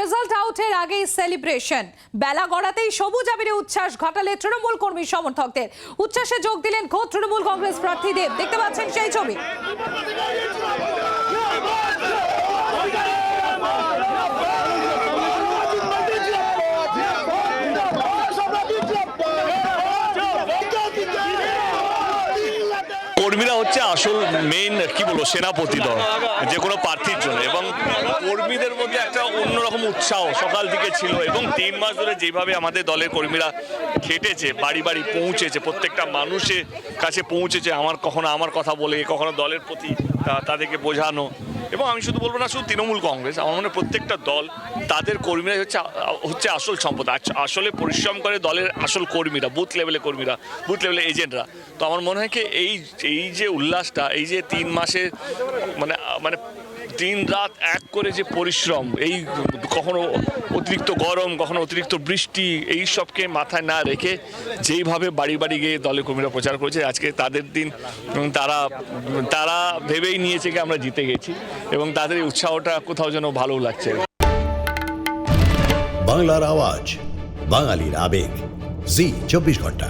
Result আউটের আগেই celebration বেলা গড়াতেই সবুজ আবিরে উচ্ছ্বাস ঘটালে তৃণমূল কর্মী সমর্থকদের। উচ্ছ্বাসে যোগ দিলেন খোদ তৃণমূল কংগ্রেস প্রার্থী দেব। দেখতে পাচ্ছেন সেই ছবি। কর্মীরা হচ্ছে আসল মেইন কি বলব, সেনাপতি দল, যে কোনো প্রার্থীর জন্য। এবং কর্মীদের মধ্যে একটা অন্যরকম উৎসাহ সকাল থেকে ছিল এবং তিন মাস ধরে যেভাবে আমাদের দলের কর্মীরা খেটেছে, বাড়ি বাড়ি পৌঁছেছে, প্রত্যেকটা মানুষের কাছে পৌঁছেছে, আমার কখনো আমার কথা বলে, কখনো দলের প্রতি তাদেরকে বোঝানো এবং আমি শুধু বলব না, শুধু তৃণমূল কংগ্রেস, আমার মনে প্রত্যেকটা দল, তাদের কর্মীরা হচ্ছে হচ্ছে আসল সম্পদ। আস- আসলে পরিশ্রম করে দলের আসল কর্মীরা বুথ লেভেলের কর্মীরা বুথ লেভেলের এজেন্টরা তো আমার মনে হয় কি, এই এই যে উল্লাসটা, এই যে তিন মাসে মানে মানে দিন রাত এক করে যে পরিশ্রম, এই কখনো অতিরিক্ত গরম, কখনো অতিরিক্ত বৃষ্টি, এই সবকে মাথায় না রেখে যেইভাবে বাড়ি বাড়ি গিয়ে দলের কর্মীরা প্রচার করেছে, আজকে তাদের দিন তারা তারা ভেবেই নিয়েছে কি আমরা জিতে গেছি। এবং তাদের উৎসাহটা কোথাও যেন ভালো লাগছে। বাংলার আওয়াজ বাঙালির আবেগ। জি চব্বিশ ঘণ্টা।